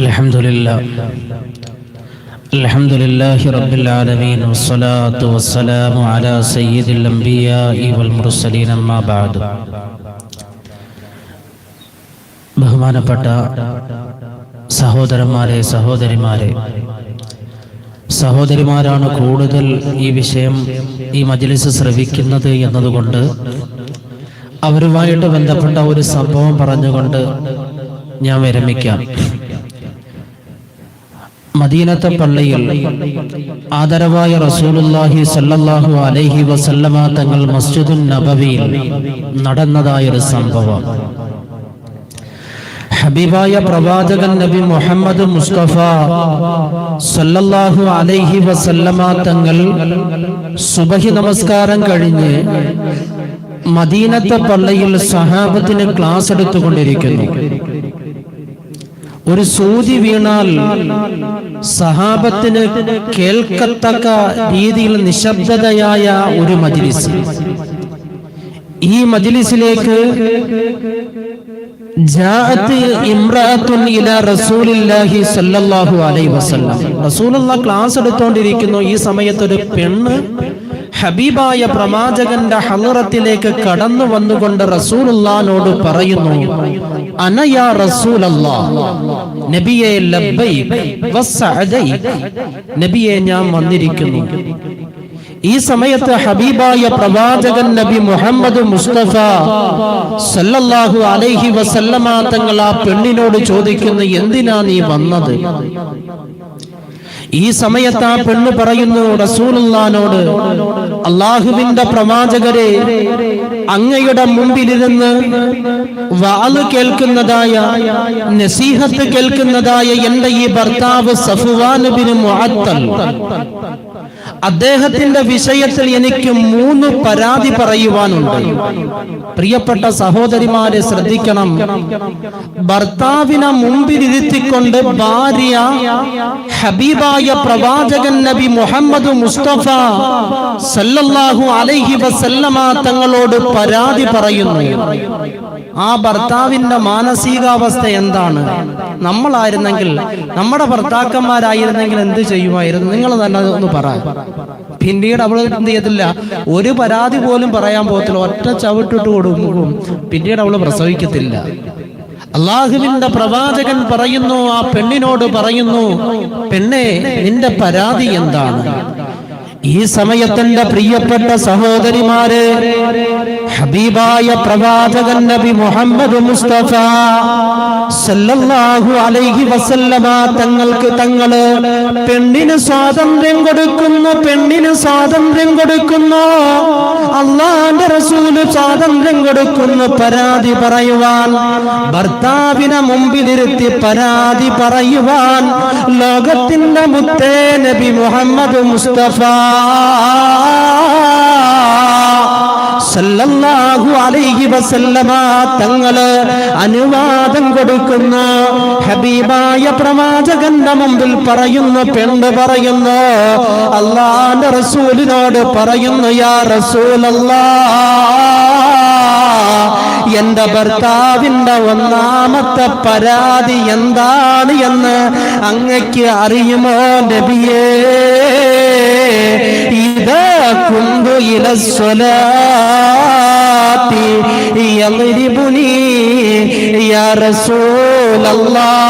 الحمد لله الحمد لله رب العالمين والصلاة والسلام على سيد الأنبياء والمرسلين أما بعد ബഹുമാനപ്പെട്ട സഹോദരന്മാരെ സഹോദരിമാരെ സഹോദരിമാരാണ് കൂടുതൽ ഈ വിഷയം ഈ മജ്ലിസ് ശ്രവിക്കുന്നത് എന്നതുകൊണ്ട് അവരുമായിട്ട് ബന്ധപ്പെട്ട ഒരു സംഭവം പറഞ്ഞുകൊണ്ട് ഞാൻ വിരമിക്കാം മദീനത്തെ പള്ളിയിൽ ആദരവായ റസൂലുല്ലാഹി സല്ലല്ലാഹു അലൈഹി വസല്ലമ തങ്ങൾ മസ്ജിദുൻ നബവിയിൽ നടന്നതായൊരു സംഭവം. ഹബീബായ പ്രവാചകൻ നബി മുഹമ്മദ് മുസ്തഫ സല്ലല്ലാഹു അലൈഹി വസല്ലമ തങ്ങൾ സുബഹി നമസ്കാരം കഴിഞ്ഞ് മദീനത്തെ പള്ളിയിൽ സഹാബത്തിന് ക്ലാസ് എടുത്തുകൊണ്ടിരിക്കുന്നു. ഒരു സൂചി വീണാൽ സഹാബത്തിന് കേൾക്കത്തക്ക രീതിയിൽ നിശബ്ദതയായ ഒരു മജിലിസ്. ഈ മജിലിസിലേക്ക് ക്ലാസ് എടുത്തോണ്ടിരിക്കുന്നു. ഈ സമയത്ത് ഒരു പെണ്ണ് ഹബീബായ പ്രവാചകന്റെ ഹലറത്തിലേക്ക് കടന്നു വന്നുകൊണ്ട് റസൂലുള്ളാനോട് പറയുന്നു അനയാ റസൂലല്ലാ നബിയെ ലബ്ബൈ നബിയെ ഞാൻ വന്നിരിക്കുന്നു. ഈ സമയത്ത് ഹബീബായ പ്രവാചകൻ നബി മുഹമ്മദ് മുസ്തഫ സല്ലല്ലാഹു അലൈഹി വസല്ലമ തങ്ങൾ ആ പെണ്ണിനോട് ചോദിക്കുന്നു എന്തിനാ നീ വന്നത്? ഈ സമയത്ത് ആ പെണ്ണ് പറയുന്നു റസൂലുള്ളാനോട് അള്ളാഹുവിന്റെ പ്രവാചകരെ അങ്ങയുടെ മുമ്പിലിരുന്ന് വാൽ കേൾക്കുന്നതായ നസീഹത്ത് കേൾക്കുന്നതായ എന്റെ ഈ ഭർത്താവ് സഫുവാനുബിന് മുഅത്തൽ. അദ്ദേഹത്തിന്റെ വിഷയത്തിൽ എനിക്ക് മൂന്ന് പരാതി പറയുവാനുണ്ട്. പ്രിയപ്പെട്ട സഹോദരിമാരെ ശ്രദ്ധിക്കണം. ഭർത്താവിനെ മുമ്പിലിരുത്തിക്കൊണ്ട് ഭാര്യ ഹബീബായ പ്രവാചകൻ നബി മുഹമ്മദ് മുസ്തഫ സല്ലല്ലാഹു അലൈഹി വസല്ലമ തങ്ങളോട് പരാതി പറയുന്നു. ആ ഭർത്താവിന്റെ മാനസികാവസ്ഥ എന്താണ്? നമ്മളായിരുന്നെങ്കിൽ നമ്മുടെ ഭർത്താക്കന്മാരായിരുന്നെങ്കിൽ എന്ത് ചെയ്യുമായിരുന്നു? നിങ്ങൾ തന്നെ ഒന്ന് പറ. പിന്നീട് അവൾ എന്ത് ചെയ്യത്തില്ല ഒരു പരാതി പോലും പറയാൻ പോകത്തില്ല. ഒറ്റ ചവിട്ടിട്ട് കൊടുക്കും. പിന്നീട് അവൾ പ്രസവിക്കത്തില്ല. അള്ളാഹുവിന്റെ പ്രവാചകൻ പറയുന്നു ആ പെണ്ണിനോട് പറയുന്നു പെണ്ണെ നിന്റെ പരാതി എന്താണ്? ഈ സമയത്തിന്റെ പ്രിയപ്പെട്ട സഹോദരിമാര് ഹബീബായ പ്രവാചകൻ നബി മുഹമ്മദ് മുസ്തഫ സല്ലല്ലാഹു അലൈഹി വസല്ലമ തങ്ങൾക്ക് തങ്ങൾ പെണ്ണിന് സ്വാതന്ത്ര്യം കൊടുക്കുന്നു പെണ്ണിന് സ്വാതന്ത്ര്യം കൊടുക്കുന്നു. അള്ളാന്റെ റസൂൽ സ്വാതന്ത്ര്യം കൊടുക്കുന്നു പരാതി പറയുവാൻ ഭർത്താവിനെ മുമ്പിലിരുത്തി പരാതി പറയുവാൻ ലോകത്തിന്റെ മുത്തേ നബി മുഹമ്മദ് മുസ്തഫ സല്ലല്ലാഹു അലൈഹി വസല്ലമ അനുവാദം കൊടുക്കുന്ന ഹബീബായ പ്രവാചകന്റെ മുമ്പിൽ പറയുന്ന പെണ്ണ് പറയുന്നു അള്ളാന്റെ റസൂലിനോട് പറയുന്നു യാ റസൂലല്ലാ എന്റെ ഭർത്താവിന്റെ ഒന്നാമത്തെ പരാതി എന്താണ് എന്ന് അങ്ങക്ക് അറിയുമോ നബിയേ? കുന്തു يضربني يا യാ الله.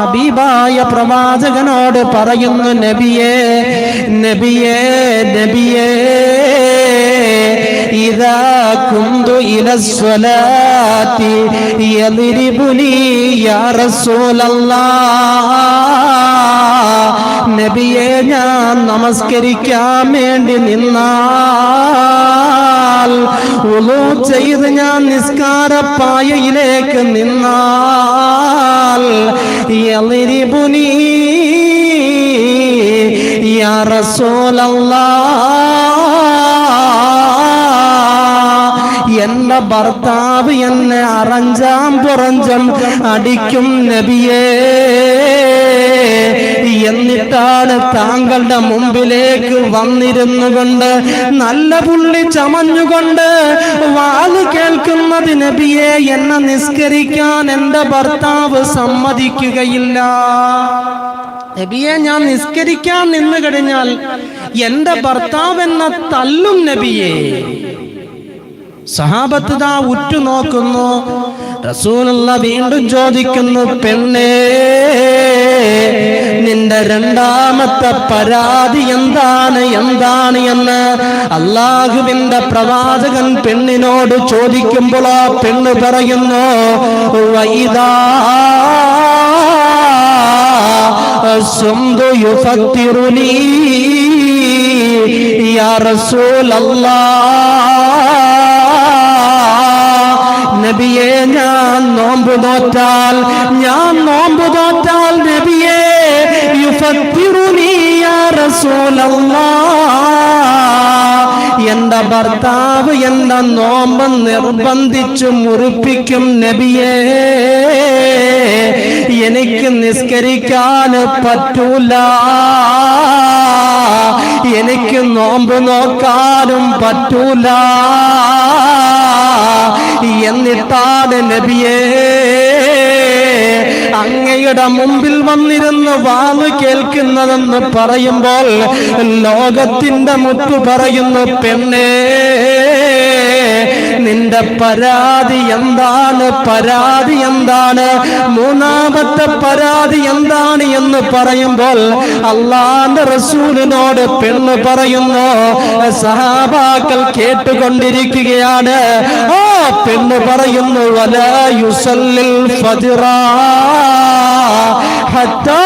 ഹബീബായ പ്രവാചകനോട് പറയുന്നു നബിയേ നബിയേ നബിയേ ഇതാ കുന്തു ഇലസ്വലാത്തി യളിരിബുനി യാ റസൂലല്ലാഹ് നബിയെ ഞാൻ നമസ്കരിക്കാൻ വേണ്ടി നിന്നാൽ. ഉളു ചെയ്ത് ഞാൻ നിസ്കാരപ്പായയിലേക്ക് നിന്നാൽ. യളിരിബുനി യാ റസൂലല്ലാഹ് എന്റെ ഭർത്താവ് എന്നെ അറഞ്ചാം പുറഞ്ചം അടിക്കും നബിയേ. എന്നിട്ടാണ് താങ്കളുടെ മുമ്പിലേക്ക് വന്നിരുന്നു കൊണ്ട് നല്ല പുള്ളി ചമഞ്ഞുകൊണ്ട് വാൽ കേൾക്കുന്നത് നബിയെ എന്നെ നിസ്കരിക്കാൻ എന്റെ ഭർത്താവ് സമ്മതിക്കുകയില്ല. നബിയെ ഞാൻ നിസ്കരിക്കാൻ നിന്ന് കഴിഞ്ഞാൽ എന്റെ ഭർത്താവ് എന്ന തല്ലും നബിയെ. സഹാബത്ത് ദാ ഉറ്റുനോക്കുന്നു. റസൂലുള്ള വീണ്ടും ചോദിക്കുന്നു പെണ്ണേ നിന്റെ രണ്ടാമത്തെ പരാതി എന്താണ് എന്താണ് എന്ന്? അള്ളാഹുവിന്റെ പ്രവാചകൻ പെണ്ണിനോട് ചോദിക്കുമ്പോൾ ആ പെണ്ണ് പറയുന്നു വൈദാ യാ റസൂലല്ലാ. നബിയെ ഞാൻ നോമ്പ് നോറ്റാൽ ഞാൻ നോമ്പ് നോറ്റാൽ നബിയെ എന്റെ ഭർത്താവ് എന്റെ നോമ്പ് നിർബന്ധിച്ചു മുറിപ്പിക്കും നബിയേ. എനിക്ക് നിസ്കരിക്കാൻ പറ്റൂല. എനിക്ക് നോമ്പ് നോക്കാനും പറ്റൂല. എന്നിട്ടാണ് നബിയെ. അങ്ങയുടെ മുമ്പിൽ വന്നിരുന്ന് വാവ് കേൾക്കുന്നതെന്ന് പറയുമ്പോൾ ലോകത്തിന്റെ മുത്തു പറയുന്നു പെണ്ണേ നിന്റെ പരാതി എന്താണ്? പരാതി എന്താണ്? മൂന്നാമത്തെ പരാതി എന്താണ് എന്ന് പറയുമ്പോൾ അള്ളാന്റെ റസൂലിനോട് പെണ്ണ് പറയുന്നു സഹാബാക്കൾ കേട്ടുകൊണ്ടിരിക്കുകയാണ്. ഓ പെണ്ണ് പറയുന്നു വല യുസല്ലിൽ ഫതിറ ഹത്താ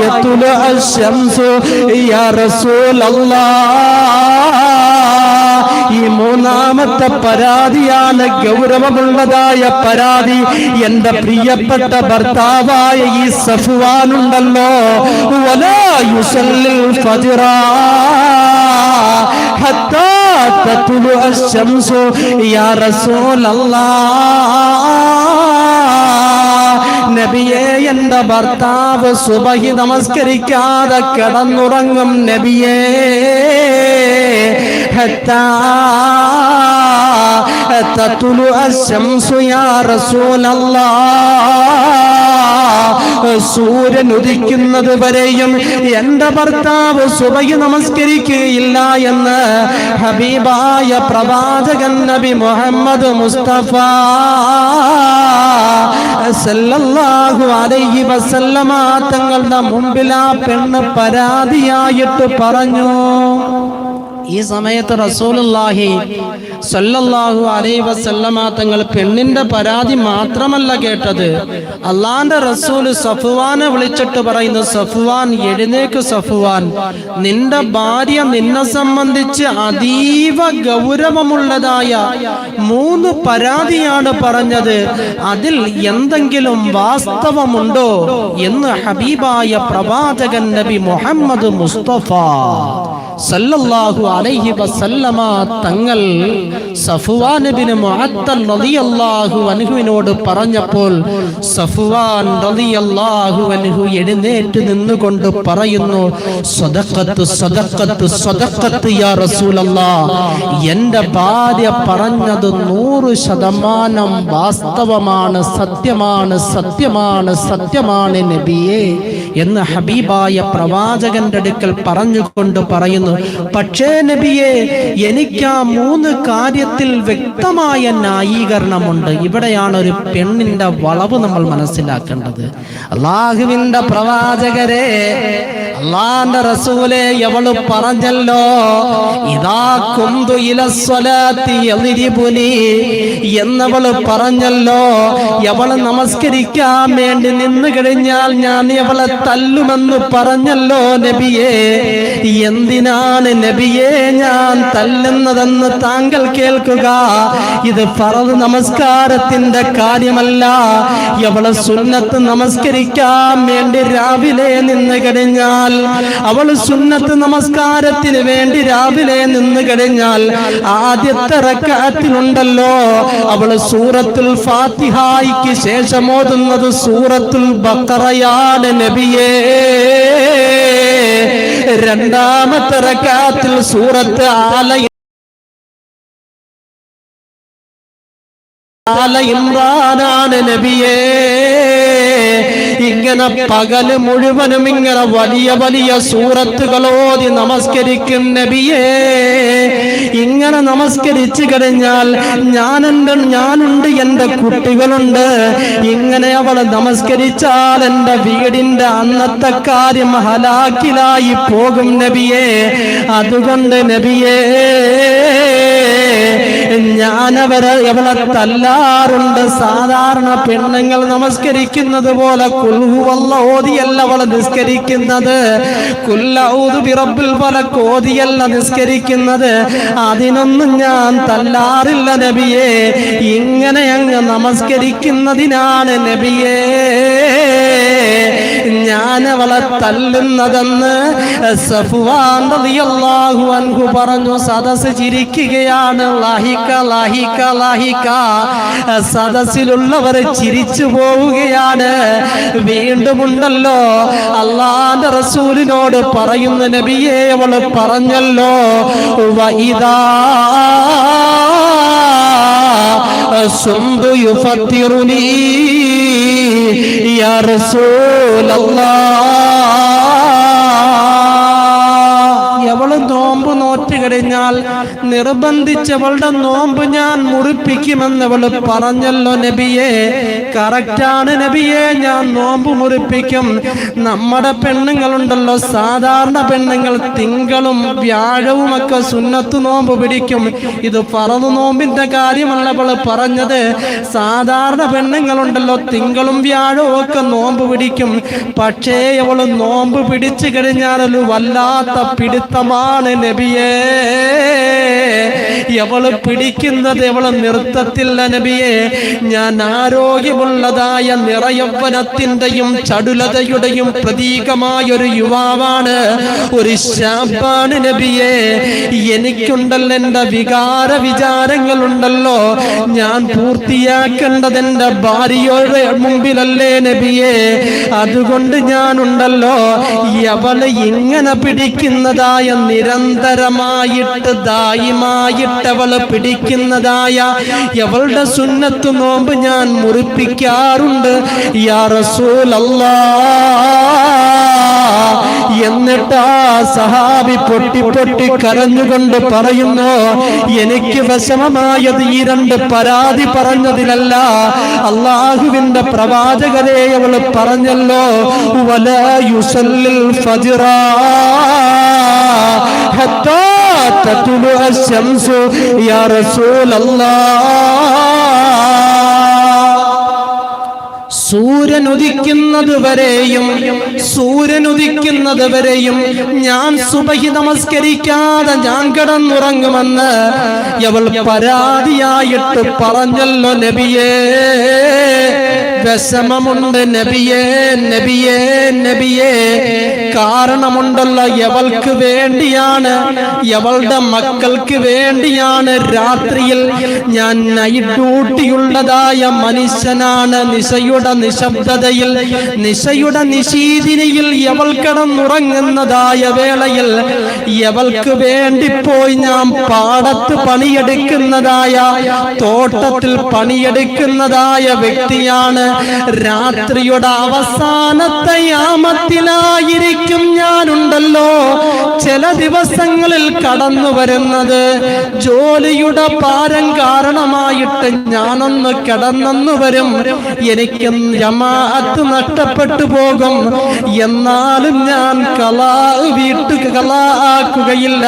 യതുല അശംസു യാ റസൂലല്ലാഹ് ഈ മൂന്നാമത്തെ പരാതിയാണ് ഗൗരവമുള്ളതായ പരാതി. എന്റെ പ്രിയപ്പെട്ട ഭർത്താവായ ഈ സഫുവാനുണ്ടല്ലോ. ഹത്താ തത്തുലു യാ റസൂലല്ലാഹ് നബിയെ എന്റെ ഭർത്താവ് സുബഹി നമസ്കരിക്കാതെ കിടന്നുറങ്ങും നബിയേ. ഹത്താ സൂര്യൻ വരെയും എന്റെ ഭർത്താവ് സുബഹി നമസ്കരിക്കുകയില്ല എന്ന് ഹബീബായ പ്രവാചകൻ നബി മുഹമ്മദ് മുസ്തഫ തങ്ങളുടെ മുമ്പിൽ ആ പെണ്ണ് പരാതിയായിട്ട് പറഞ്ഞു. ഈ സമയത്ത് റസൂലുള്ളാഹി സല്ലല്ലാഹു അലൈഹി വസല്ലമ തങ്ങൾ പെണ്ണിന്റെ പരാതി മാത്രമല്ല കേട്ടത്. അള്ളാന്റെ റസൂൽ സഫുവാനെ വിളിച്ചിട്ട് പറയുന്നു സഫുവാൻ എഴുന്നേക്ക് സഫുവാൻ. നിന്റെ ഭാര്യ നിന്നെ സംബന്ധിച്ച് അതീവ ഗൗരവമുള്ളതായ മൂന്ന് പരാതിയാണ് പറഞ്ഞത്. അതിൽ എന്തെങ്കിലും വാസ്തവമുണ്ടോ? എന്ന് ഹബീബായ പ്രവാചകൻ നബി മുഹമ്മദ് മുസ്തഫ. സല്ലല്ലാഹു അലൈഹി വസല്ലമ തങ്ങൾ സഫുവാൻ ഇബ്നു മുഅത്തൽ റളിയല്ലാഹു അൻഹുവിനോട് പറഞ്ഞപ്പോൾ സഫുവാൻ റളിയല്ലാഹു അൻഹു എഴുന്നേറ്റ് നിന്നുകൊണ്ട് പറയുന്നു സദഖത്ത് സദഖത്ത് സദഖത്ത് യാ റസൂലല്ലാഹ് എന്റെ ഭാര്യ പറഞ്ഞത് നൂറ് ശതമാനം വാസ്തവമാണ് സത്യമാണ് സത്യമാണ് സത്യമാണ് നബിയെ എന്ന് ഹബീബായ പ്രവാചകന്റെ അടുക്കൽ പറഞ്ഞുകൊണ്ട് പറയുന്നു. പക്ഷേ നബിയെ എനിക്ക് ആ മൂന്ന് കാര്യത്തിൽ വ്യക്തമായ ന്യായീകരണമുണ്ട്. ഇവിടെയാണ് ഒരു പെണ്ണിന്റെ വളവ് നമ്മൾ മനസ്സിലാക്കേണ്ടത്. അള്ളാഹുവിന്റെ പ്രവാചകരെ അള്ളാന്റെ റസൂലെ എവൾ പറഞ്ഞല്ലോ ഇതാ കുന്തു ഇലസ്വലാത്തി എതിരിപുനി എന്നവൾ പറഞ്ഞല്ലോ എവൾ നമസ്കരിക്കാൻ വേണ്ടി നിന്ന് കഴിഞ്ഞാൽ ഞാൻ എവളെ തല്ലുമെന്ന് പറഞ്ഞല്ലോ നബിയെ. എന്തിനാണ് നബിയെ ഞാൻ തല്ലുന്നതെന്ന് താങ്കൾ കേൾക്കുക? ഇത് പറഞ്ഞു നമസ്കാരത്തിന്റെ കാര്യമല്ല. എവളെ സുന്നത്ത് നമസ്കരിക്കാൻ വേണ്ടി രാവിലെ നിന്ന് കഴിഞ്ഞാൽ കഴിഞ്ഞാൽ അവൾ സുന്നത്ത് നമസ്കാരത്തിന് വേണ്ടി രാവിലെ നിന്ന് കഴിഞ്ഞാൽ ആദ്യത്തെ റക്കാത്തിലുണ്ടല്ലോ. അവൾ സൂറത്തുൽ ഫാത്തിഹായിക്ക് ശേഷം ഓതുന്നത് സൂറത്തുൽ ബക്കറയാണ് നബിയേ. രണ്ടാമത്തെ റക്കാത്തിൽ സൂറത്ത് ആലയ ആല ഇമ്രാനാണ് നബിയേ. ഇങ്ങനെ പകൽ മുഴുവനും ഇങ്ങനെ വലിയ വലിയ സൂറത്തുകളോതി നമസ്കരിക്കും നബിയേ. ഇങ്ങനെ നമസ്കരിച്ചു കഴിഞ്ഞാൽ ഞാനുണ്ട് ഞാനുണ്ട് എന്റെ കുട്ടികളുണ്ട്. ഇങ്ങനെ അവൾ നമസ്കരിച്ചാൽ എന്റെ വീടിന്റെ അന്നത്തെ കാര്യം ഹലാക്കിലായി പോകും നബിയേ. അതുകൊണ്ട് നബിയേ ഞാനവരെ അവളെ തല്ലാറുണ്ട്. സാധാരണ പെണ്ണുങ്ങൾ നമസ്കരിക്കുന്നത് പോലെ കുൽഹുവല്ല ഓതിയല്ല അവളെ നിസ്കരിക്കുന്നത്. കുല്ലൗദു ബിറബ്ബിൽ പോലെ കോതിയല്ല നിസ്കരിക്കുന്നത്. അതിനൊന്നും ഞാൻ തല്ലാറില്ല നബിയെ. ഇങ്ങനെ അങ്ങ് നമസ്കരിക്കുന്നതിനാണ് നബിയേ. ഞാൻ അവളെ തല്ലുന്നതെന്ന് അൻഹു പറഞ്ഞു. സദസ് ചിരിക്കുകയാണ്. ലാഹിക്ക ലാഹിക്ക ലാഹിക്ക സദസ്സിലുള്ളവർ ചിരിച്ചു പോവുകയാണ്. വീണ്ടുമുണ്ടല്ലോ അള്ളാന്റെ റസൂലിനോട് പറയുന്ന നബിയെ അവൾ പറഞ്ഞല്ലോ. വൈദാ സുന്ദു യുഫത്തിറുനീ യാ റസൂലല്ലാഹ് എവൾ നോമ്പ് നോറ്റ് കഴിഞ്ഞാൽ നിർബന്ധിച്ചവളുടെ നോമ്പ് ഞാൻ മുറിപ്പിക്കുമെന്ന് അവൾ പറഞ്ഞല്ലോ നബിയെ. കറക്റ്റാണ് നബിയെ ഞാൻ നോമ്പ് മുറിപ്പിക്കും. നമ്മുടെ പെണ്ണുങ്ങളുണ്ടല്ലോ സാധാരണ പെണ്ണുങ്ങൾ. തിങ്കളും വ്യാഴവും ഒക്കെ സുന്നത്ത് നോമ്പ് പിടിക്കും. ഇത് പറന്നു നോമ്പിന്റെ കാര്യമല്ല അവൾ പറഞ്ഞത്. സാധാരണ പെണ്ണുങ്ങളുണ്ടല്ലോ തിങ്കളും വ്യാഴവും ഒക്കെ നോമ്പ് പിടിക്കും. പക്ഷേ അവൾ നോമ്പ് പിടിച്ചു കഴിഞ്ഞാൽ വല്ലാത്ത പിടുത്തമാണ് നബിയേ. എവൾ പിടിക്കുന്നത് എവൾ നിർത്തത്തില്ല നബിയെ. ഞാൻ ആരോഗ്യമുള്ളതായ നിറയവനത്തിന്റെയും ചടുലതയുടെയും പ്രതീകമായ ഒരു യുവാവാണ്. ഒരു ശാപ്പാണ് നബിയെ. എനിക്കുണ്ടല്ലോ എന്റെ വികാര വിചാരങ്ങളുണ്ടല്ലോ ഞാൻ പൂർത്തിയാക്കേണ്ടത് എന്റെ ഭാര്യയുടെ മുമ്പിലല്ലേ നബിയെ. അതുകൊണ്ട് ഞാനുണ്ടല്ലോ. എവൾ ഇങ്ങനെ പിടിക്കുന്നതായ നിരന്തരമായിട്ട് ദായിമായിട്ട് ദായിമായിട്ടവൾ പിടിക്കുന്നതായ എവളുടെ സുന്നത്ത് നോമ്പ് ഞാൻ മുറിപ്പിക്കാറുണ്ട്. യാ സഹാബി പൊട്ടി പൊട്ടി കരഞ്ഞുകൊണ്ട് പറയുന്നു എനിക്ക് വിഷമമായത് ഈ രണ്ട് പരാതി പറഞ്ഞതിലല്ല. അള്ളാഹുവിന്റെ പ്രവാചകരെ അവൾ പറഞ്ഞല്ലോ വലയുസല്ലിൽ ഫജിറാ. ഹത്താ. تطلع الشمس يا رسول الله. സൂര്യൻ ഉദിക്കുന്നത് വരെയും സൂര്യൻ ഉദിക്കുന്നത് വരെയും ഞാൻ സുബഹി നമസ്കരിക്കാതെ ഞാൻ കിടന്നുറങ്ങുമെന്ന് അവൾ പരാതിയായിട്ട് പറഞ്ഞല്ലോ നബിയേ. വിഷമമുണ്ട് നബിയേ നബിയേ നബിയേ. കാരണമുണ്ടല്ലോ എവൾക്ക് വേണ്ടിയാണ് എവളുടെ മക്കൾക്ക് വേണ്ടിയാണ് രാത്രിയിൽ ഞാൻ നൈറ്റ് ഡ്യൂട്ടിയുള്ളതായ മനുഷ്യനാണ് നിശയുടെ നിശബ്ദതയിൽ നിശയുടെ നിശീതിനിയിൽ യവൾ കിടന്നുറങ്ങുന്നതായ വേളയിൽ യവൾക്ക് വേണ്ടി പോയി ഞാൻ പാടത്ത് പണിയെടുക്കുന്നതായ തോട്ടത്തിൽ പണിയെടുക്കുന്നതായ വ്യക്തിയാണ്. രാത്രിയുടെ അവസാനത്തെ യാമത്തിലായിരിക്കും ഞാനുണ്ടല്ലോ. ചില ദിവസങ്ങളിൽ കടന്നു വരുന്നത് ജോലിയുടെ ഭാരം കാരണമായിട്ട് ഞാനൊന്ന് കിടന്നെന്നു വരും. എനിക്ക് ജമാഅത്ത് നഷ്ടപ്പെട്ടു പോകും എന്നാലും ഞാൻ കലാ വീട്ടു കലാ ആക്കുകയില്ല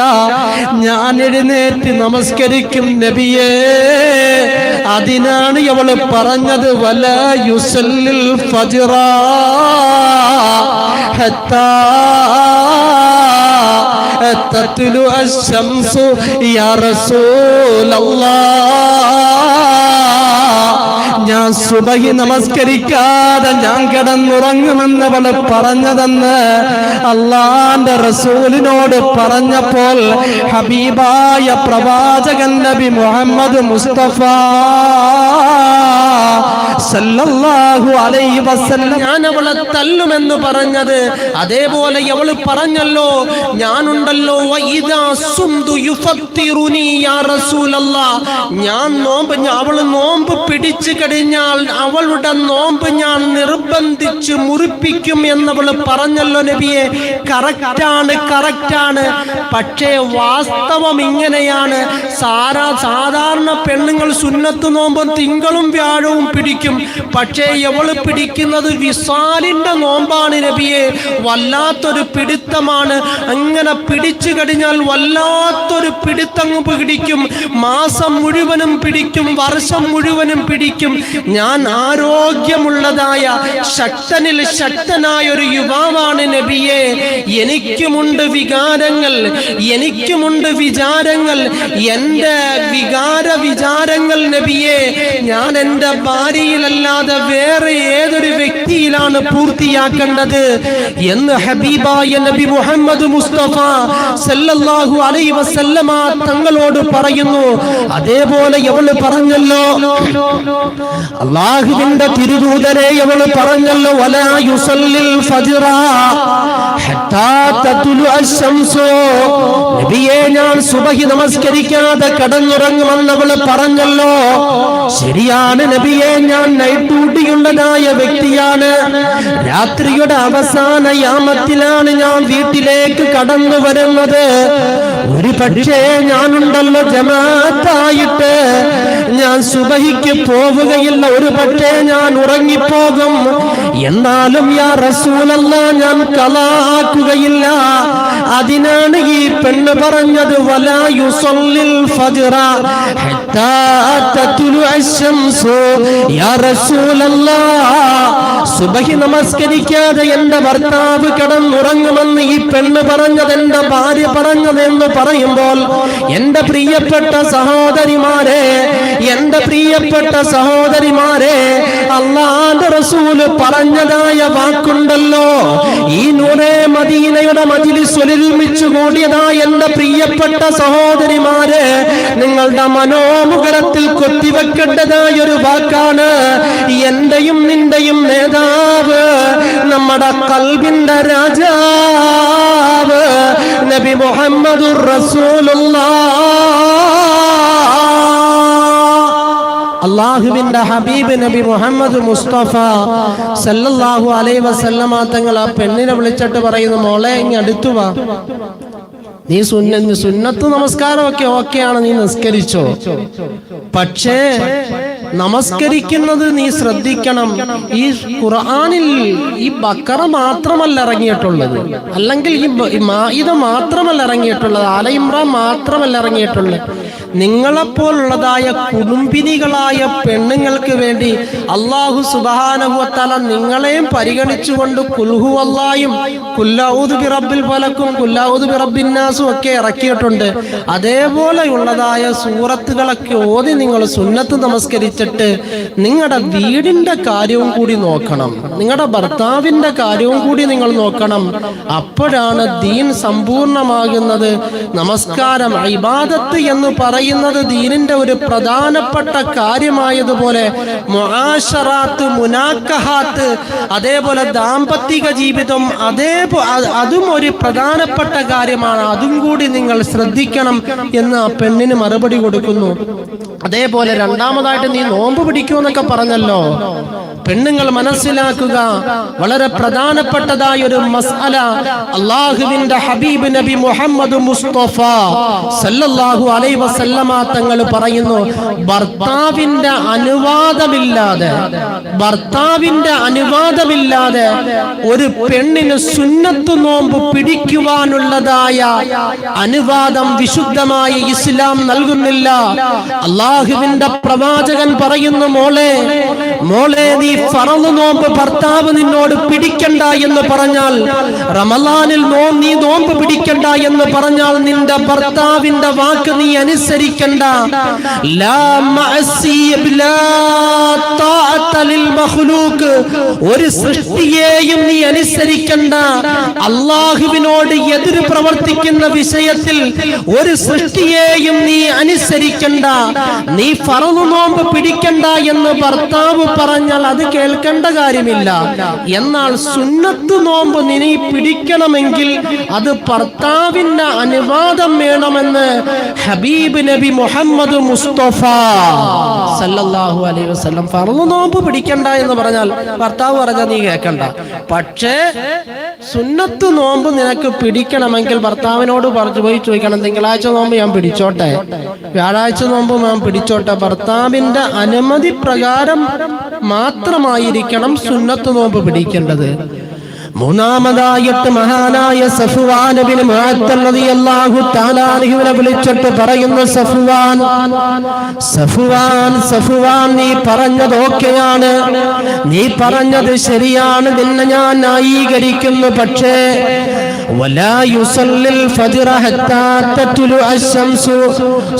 ഞാൻ എഴുന്നേറ്റ് നമസ്കരിക്കും നബിയേ അതിനാണ് അവള് പറഞ്ഞത് വല യുസല്ലിൽ ഫജ്റ ഹത്താ تطلع الشمس يا رسول الله ഞാൻ സുബഹി നമസ്കരിക്കാതെ ഞാൻ കിടന്നുറങ്ങുമെന്ന് അവൾ പറഞ്ഞതെന്ന് അള്ളാന്റെ റസൂലിനോട് പറഞ്ഞപ്പോൾ ഹബീബായ പ്രവാചകൻ നബി മുഹമ്മദ് മുസ്തഫ ഞാൻ അവളെ തല്ലുമെന്ന് പറഞ്ഞത് അതേപോലെ അവൾ പറഞ്ഞല്ലോ ഞാനുണ്ടല്ലോ ഞാൻ നോമ്പ് അവൾ നോമ്പ് പിടിച്ചു കഴിഞ്ഞാൽ അവളുടെ നോമ്പ് ഞാൻ നിർബന്ധിച്ച് മുറിപ്പിക്കും എന്നവൾ പറഞ്ഞല്ലോ നബിയെ. കറക്റ്റാണ് കറക്റ്റാണ്. പക്ഷേ വാസ്തവം ഇങ്ങനെയാണ്. സാരാ സാധാരണ പെണ്ണുങ്ങൾ സുന്നത്ത് നോമ്പും തിങ്കളും വ്യാഴവും പിടിക്കും. പക്ഷേ എവൾ പിടിക്കുന്നത് വിസാലിന്റെ നോമ്പാണ് നബിയെ. വല്ലാത്തൊരു പിടുത്തമാണ്. അങ്ങനെ പിടിച്ചു കഴിഞ്ഞാൽ വല്ലാത്തൊരു പിടുത്തങ്ങ് പിടിക്കും. മാസം മുഴുവനും പിടിക്കും. വർഷം മുഴുവനും പിടിക്കും. ഞാൻ ആരോഗ്യമുള്ളതായ ശക്തനിൽ ശക്തനായ ഒരു യുവാവാണ് നബിയെ. എനിക്കുമുണ്ട് വികാരങ്ങൾ. എനിക്കുമുണ്ട് വിചാരങ്ങൾ. എന്റെ വികാര വിചാരങ്ങൾ നബിയെ. ഞാൻ എന്റെ ഭാര്യയിലല്ലാതെ വേറെ ഏതൊരു വ്യക്തിയിലാണ് പൂർത്തിയാക്കേണ്ടത് എന്ന് ഹബീബായ നബി മുഹമ്മദ് മുസ്തഫ സല്ലല്ലാഹു അലൈഹി വസല്ലമ തങ്ങളോട് പറയുന്നു. അതേപോലെ അവൾ പറഞ്ഞല്ലോ. അള്ളാഹുവിന്റെ തിരുദൂതരെ അവൾ പറഞ്ഞല്ലോ. വലാ യുസല്ലിൽ ഫജ്റ ഹത്താ തതുലു അശ്ശംസു നബിയെ ഞാൻ സുബഹി നമസ്കരിക്കാതെ കടന്നുറങ്ങുമെന്ന് പറഞ്ഞല്ലോ. ശരിയാണ് നബിയെ ഞാൻ നൈറ്റ് ഡ്യൂട്ടിയുള്ളതായ വ്യക്തിയാണ്. രാത്രിയുടെ അവസാന യാമത്തിലാണ് ഞാൻ വീട്ടിലേക്ക് കടന്നു വരുന്നത് ഒരു പക്ഷേ ഞാനുണ്ടല്ലോ ജമാത്തായിട്ട് ഞാൻ സുബഹിക്ക് പോവുകയില്ല. ഒരു പക്ഷേ ഞാൻ ഉറങ്ങിപ്പോകും. എന്നാലും യാ റസൂലല്ല ഞാൻ കലാക്കുകയില്ല അതിനാണ് ഈ പെണ്ണ് പറഞ്ഞത് വലാ യുസല്ലിൽ ഫജ്റ സുബഹി നമസ്കരിക്കാതെ എന്റെ ഭർത്താവ് കിടന്നുറങ്ങുമെന്ന് ഈ പെണ്ണ് പറഞ്ഞത് എന്റെ ഭാര്യ പറഞ്ഞതെന്ന് പറയുമ്പോൾ എന്റെ പ്രിയപ്പെട്ട സഹോദരിമാരെ എന്റെ പ്രിയപ്പെട്ട സഹോദരിമാരെ അള്ളാന്റെ റസൂൽ പറഞ്ഞതായ വാക്കുണ്ടല്ലോ. ഈ നൂറേ മദീനയുടെ മതിലിൽ ഒരുമിച്ച് കൂടിയതായ എന്റെ പ്രിയപ്പെട്ട സഹോദരിമാരെ നിങ്ങളുടെ മനോമുഖരത്തിൽ കൊത്തിവെക്കേണ്ടതായ ഒരു വാക്കാണ് എന്റെയും നിന്റെയും നേതാവ് നമ്മുടെ കൽബിന്റെ രാജാവ് നബി റസൂലുള്ള അള്ളാഹുവിന്റെ ഹബീബ് നബി മുഹമ്മദ് മുസ്തഫ സല്ലല്ലാഹു അലൈ വസല്ലമ തങ്ങൾ ആ പെണ്ണിനെ വിളിച്ചിട്ട് പറയുന്നു മോളെ ഇങ്ങ് അടുത്തു വാ. നീ സുന്ന സുന്നത്ത് നമസ്കാരമൊക്കെ ഓക്കെയാണ് നീ നിസ്കരിച്ചോ. പക്ഷേ നമസ്കരിക്കുന്നത് നീ ശ്രദ്ധിക്കണം. ഈ ഖുർആാനിൽ ഈ ബക്കറ മാത്രമല്ല ഇറങ്ങിയിട്ടുള്ളത്. അല്ലെങ്കിൽ ഈ ഇത് മാത്രമല്ല ഇറങ്ങിയിട്ടുള്ളത്. ആലയിമ്ര മാത്രമല്ല ഇറങ്ങിയിട്ടുള്ളത്. നിങ്ങളെപ്പോലുള്ളതായ കുടുംബിനികളായ പെണ്ണുങ്ങൾക്ക് വേണ്ടി അള്ളാഹു സുബാനഹുവത്താല നിങ്ങളെയും പരിഗണിച്ചുകൊണ്ട് കുൽഹു അള്ളായും കുല്ലൗദ് പിറബിൽ ഫലക്കും കുല്ലൗദ് പിറബിന്നാസും ഒക്കെ ഇറക്കിയിട്ടുണ്ട്. അതേപോലെയുള്ളതായ സൂറത്തുകളൊക്കെ ഓതി നിങ്ങൾ സുന്നത്ത് നമസ്കരിച്ചിട്ട് നിങ്ങളുടെ വീടിന്റെ കാര്യവും കൂടി നോക്കണം. നിങ്ങളുടെ ഭർത്താവിന്റെ കാര്യവും കൂടി നിങ്ങൾ നോക്കണം. അപ്പോഴാണ് ദീൻ സമ്പൂർണമാകുന്നത്. നമസ്കാരം ഇബാദത്ത് എന്ന് പറയുന്നത് ദീനിന്റെ ഒരു പ്രധാനപ്പെട്ട കാര്യമായതുപോലെ അതേപോലെ ദാമ്പത്തിക ജീവിതം അതേ അതും ഒരു പ്രധാനപ്പെട്ട കാര്യമാണ്. അതും കൂടി നിങ്ങൾ ശ്രദ്ധിക്കണം എന്ന് ആ പെണ്ണിന് മറുപടി കൊടുക്കുന്നു. അതേപോലെ രണ്ടാമതായിട്ട് നീ നോമ്പ് പിടിക്കുമെന്നൊക്കെ പറഞ്ഞല്ലോ. പെണ്ണുങ്ങൾ മനസ്സിലാക്കുക. വളരെ പ്രധാനപ്പെട്ടതായ ഒരു മസ്അല. അള്ളാഹുവിന്റെ ഹബീബ് നബി മുഹമ്മദ് മുസ്തഫ സല്ലല്ലാഹു അലൈഹി വസല്ലമ തങ്ങൾ പറയുന്നു ഭർത്താവിന്റെ അനുവാദമില്ലാതെ ഭർത്താവിന്റെ അനുവാദമില്ലാതെ ഒരു പെണ്ണിന് സുന്നത്ത് നോമ്പ് പിടിക്കുവാനുള്ളതായ അനുവാദം വിശുദ്ധമായി ഇസ്ലാം നൽകുന്നില്ല. അള്ളാഹുവിന്റെ പ്രവാചകൻ പറയുന്നു മോളെ മോളെ നീ പറന്നു നോമ്പ് ഭർത്താവ് നിന്നോട് പിടിക്കണ്ട എന്ന് പറഞ്ഞാൽ റമലാനിൽ നോ നീ നോമ്പ് പിടിക്കണ്ട എന്ന് പറഞ്ഞാൽ നിന്റെ ഭർത്താവിന്റെ വാക്ക് നീ അനുസരിക്കണ്ട. ഒരു സൃഷ്ടിയെയും നീ അനുസരിക്കണ്ട. അള്ളാഹുവിനോട് എതിര് പ്രവർത്തിക്കുന്ന വിഷയത്തിൽ ഒരു സൃഷ്ടിയെയും നീ അനുസരിക്കണ്ട. നീ പറന്നു നോമ്പ് പിടിക്കണ്ട എന്ന് ഭർത്താവ് പറഞ്ഞാൽ അത് കേൾക്കേണ്ട കാര്യമില്ല. എന്നാൽ സുന്നത്ത് നോമ്പ് നിനി പിടിക്കണമെങ്കിൽ അത് ഭർത്താവിന്റെ അനുവാദം വേണമെന്ന് ഹബീബ് നബി മുഹമ്മദ് മുസ്തഫ സല്ലല്ലാഹു അലൈഹി വസല്ലം പറഞ്ഞു നോമ്പ് പിടിക്കണ്ട എന്ന് പറഞ്ഞാൽ ഭർത്താവ് പറഞ്ഞാൽ നീ കേൾക്കണ്ട. പക്ഷേ സുന്നത്ത് നോമ്പ് നിനക്ക് പിടിക്കണമെങ്കിൽ ഭർത്താവിനോട് പറഞ്ഞു പോയി ചോദിക്കണം തിങ്കളാഴ്ച നോമ്പ് ഞാൻ പിടിച്ചോട്ടെ? വ്യാഴാഴ്ച നോമ്പ് ഞാൻ പിടിച്ചോട്ടെ? ഭർത്താവിന്റെ അനുമതി പ്രകാരം മാത്രമായിരിക്കണം സുന്നത്ത് നോമ്പ് പിടിക്കേണ്ടത്. മൂന്നാമതായിട്ട് മഹാനായ സഫുവാനബിന് അള്ളാഹു താലാഹിവിനെ വിളിച്ചിട്ട് പറയുന്നു സഫുവാൻ സഫുവാൻ സഫുവാൻ നീ പറഞ്ഞത് ഓക്കെയാണ്. നീ പറഞ്ഞത് ശരിയാണ്. നിന്നെ ഞാൻ ന്യായീകരിക്കുന്നു. പക്ഷേ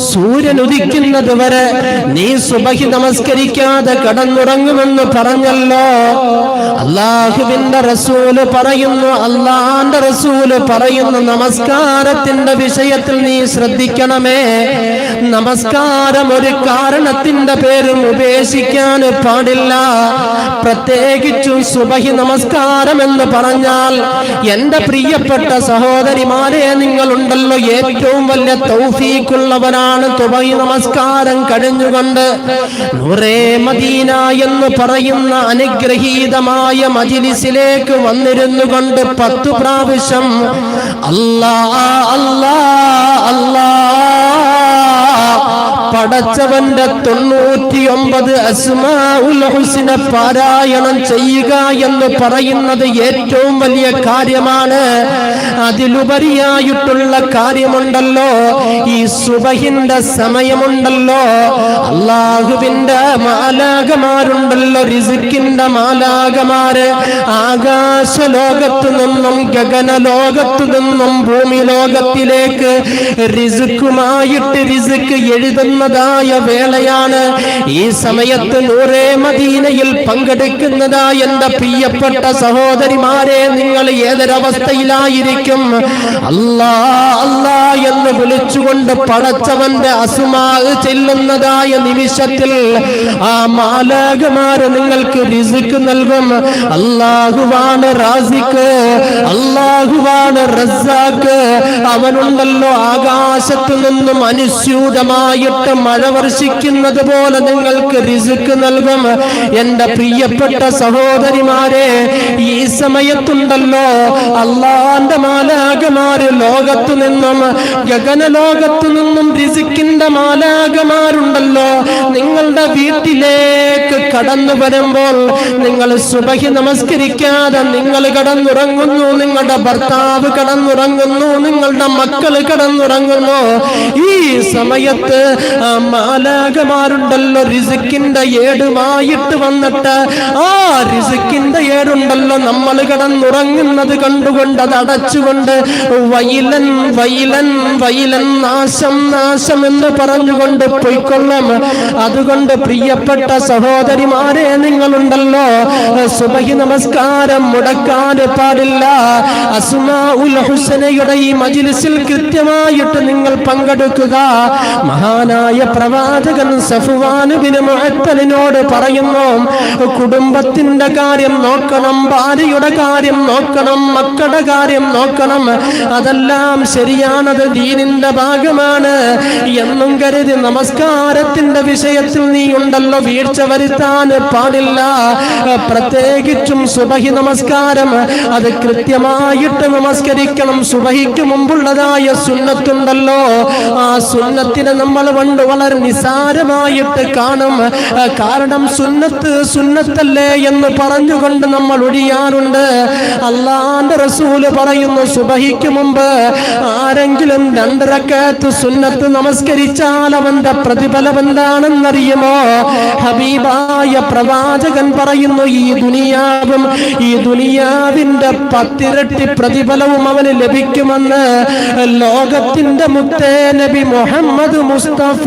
സൂര്യൻ ഉദിക്കുന്നത് വരെ നീ സുബഹി നമസ്കരിക്കാതെ കടന്നുറങ്ങുമെന്ന് പറഞ്ഞല്ലോ. അള്ളാഹുവിന്റെ റസൂൽ പറയുന്നു അള്ളാന്റെ റസൂൽ പറയുന്നു നമസ്കാരത്തിന്റെ വിഷയത്തിൽ നീ ശ്രദ്ധിക്കണമേ. നമസ്കാരം ഒരു കാരണത്തിന്റെ പേരും ഉപേക്ഷിക്കാൻ പാടില്ല. പ്രത്യേകിച്ചും സുബഹി നമസ്കാരം എന്ന് പറഞ്ഞാൽ എന്റെ പ്രിയപ്പെട്ട സഹോദരിമാരെ നിങ്ങളുണ്ടല്ലോ ഏറ്റവും വലിയ തൗഫീക്കുള്ളവനാണ് തുബഹി നമസ്കാരം കഴിഞ്ഞുകൊണ്ട് നൂറേ മദീന എന്ന് പറയുന്ന അനുഗ്രഹീതമായ മജിലിസിലേക്ക് വന്നിരുന്നു കൊണ്ട് പത്തു പ്രാവശ്യം അല്ലാ അല്ലാ അല്ലാ പടച്ചവന്റെ തൊണ്ണൂറ്റി ഒമ്പത് അസ്മാഉൽ പാരായണം ചെയ്യുക എന്ന് പറയുന്നത് ഏറ്റവും വലിയ കാര്യമാണ്. അതിലുപരിയായിട്ടുള്ള കാര്യമുണ്ടല്ലോ. ഈ സുബഹിന്റെ സമയമുണ്ടല്ലോ. അള്ളാഹുവിന്റെ മാലാകമാരുണ്ടല്ലോ റിസിക്കിന്റെ മാലാകമാര് ആകാശ ലോകത്ത് നിന്നും ഗഗന ലോകത്ത് നിന്നും ഭൂമി ലോകത്തിലേക്ക് റിസുക്കുമായിട്ട് റിസുക്ക് എഴുതുന്നതായ വേളയാണ് ഈ സമയത്ത് നൂറേ മദീനയിൽ പങ്കെടുക്കുന്നത് എന്റെ പ്രിയപ്പെട്ട സഹോദരിമാരെ നിങ്ങൾ ഏതൊരവസ്ഥയിലായിരിക്കും? അല്ലാ അല്ലാ എന്ന് വിളിച്ചുകൊണ്ട് പടച്ചവന്റെ അസുമാ ചെല്ലുന്നതായ നിമിഷത്തിൽ ആ മാലാകമാര് നിങ്ങൾക്ക് റിസുക്ക് നൽകും. അള്ളാഹുവാണ് റാസിക്ക് അള്ളാഹുവാണ് റസാക്ക്. അവനുണ്ടല്ലോ ആകാശത്തു നിന്നും അനുസ്യൂതമായിട്ട് മഴ വർഷിക്കുന്നത് പോലെ നിങ്ങൾക്ക് റിസുക്ക് നൽകും. എന്റെ പ്രിയപ്പെട്ട സഹോദരിമാരെ ഈ സമയത്തുണ്ടല്ലോ അള്ളാന്റെ മാലാകമാര് ലോകത്തു നിന്നും ഗഗന ലോകത്തു നിന്നും റിസിക്കിന്റെ മാലാകമാരുണ്ടല്ലോ നിങ്ങളുടെ വീട്ടിലേക്ക് കടന്നു വരുമ്പോൾ നിങ്ങൾ സുബഹി നമസ്കരിക്കാതെ നിങ്ങൾ കടന്നുറങ്ങുന്നു നിങ്ങളുടെ ഭർത്താവ് കടന്നുറങ്ങുന്നു നിങ്ങളുടെ മക്കൾ കടന്നുറങ്ങുന്നു. ഈ സമയത്ത് ആ മാലാകമാരുണ്ടല്ലോ റിസിക്കിന്റെ ഏടുമായിട്ട് വന്നിട്ട്. ആ റിസിക്കിന്റെ ഏടുണ്ടല്ലോ നമ്മൾ കിടന്നുറങ്ങുന്നത് കണ്ടുകൊണ്ട് അത് അടച്ചുകൊണ്ട് വൈലൻ വൈലൻ വൈലൻ നാശം നാശം എന്ന് പറഞ്ഞുകൊണ്ട് പൊയ്ക്കൊള്ളാം. അതുകൊണ്ട് പ്രിയപ്പെട്ട സഹോദരിമാരെ നിങ്ങളുണ്ടല്ലോ. സുബഹി നമസ്കാരം മുടക്കാൻ പാടില്ല. അസുമാ ഹുസനയുടെ ഈ മജിലിസിൽ കൃത്യമായിട്ട് നിങ്ങൾ പങ്കെടുക്കുക. മഹാനായ പ്രവാചകൻ സഫുവാനുബിന് മുഅത്തലിനോട് പറയുന്നു കുടുംബത്തിന്റെ കാര്യം നോക്കണം ഭാര്യയുടെ കാര്യം നോക്കണം മക്കളുടെ കാര്യം നോക്കണം. അതെല്ലാം ശരിയാണത് ദീനിന്റെ ഭാഗമാണ്. എന്നും കരുതി നമസ്കാരത്തിന്റെ വിഷയത്തിൽ നീ ഉണ്ടല്ലോ വീഴ്ച വരുത്താൻ പാടില്ല. പ്രത്യേകിച്ചും സുബഹി നമസ്കാരം അത് കൃത്യമായിട്ട് നമസ്കരിക്കണം. സുബഹിക്ക് മുമ്പുള്ളതായ സുന്നത്തുണ്ടല്ലോ. ആ സുന്നത്തിനെ നമ്മൾ കൊണ്ട് വളരെ നിസാരമായിട്ട് കാണും. കാരണം സുന്നത്ത് സുന്നത്തല്ലേ എന്ന് പറഞ്ഞുകൊണ്ട് നമ്മൾ ഒഴിയാറുണ്ട്. അള്ളാന്റെ റസൂൽ പറയുന്നു സുബഹിക്ക് മുമ്പ് ആരെങ്കിലും രണ്ടരക്കത്ത് സുന്നത്ത് നമസ്കരിച്ചാൽ അവന്റെ പ്രതിഫലം എന്താണെന്നറിയുമോ? ഹബീബായ പ്രവാചകൻ പറയുന്നു ഈ ദുനിയാവും ഈ ദുനിയാവിന്റെ പത്തിരട്ടി പ്രതിഫലവും അവന് ലഭിക്കുമെന്ന് ലോകത്തിന്റെ മുത്തേ നബി മുഹമ്മദ് മുസ്തഫ.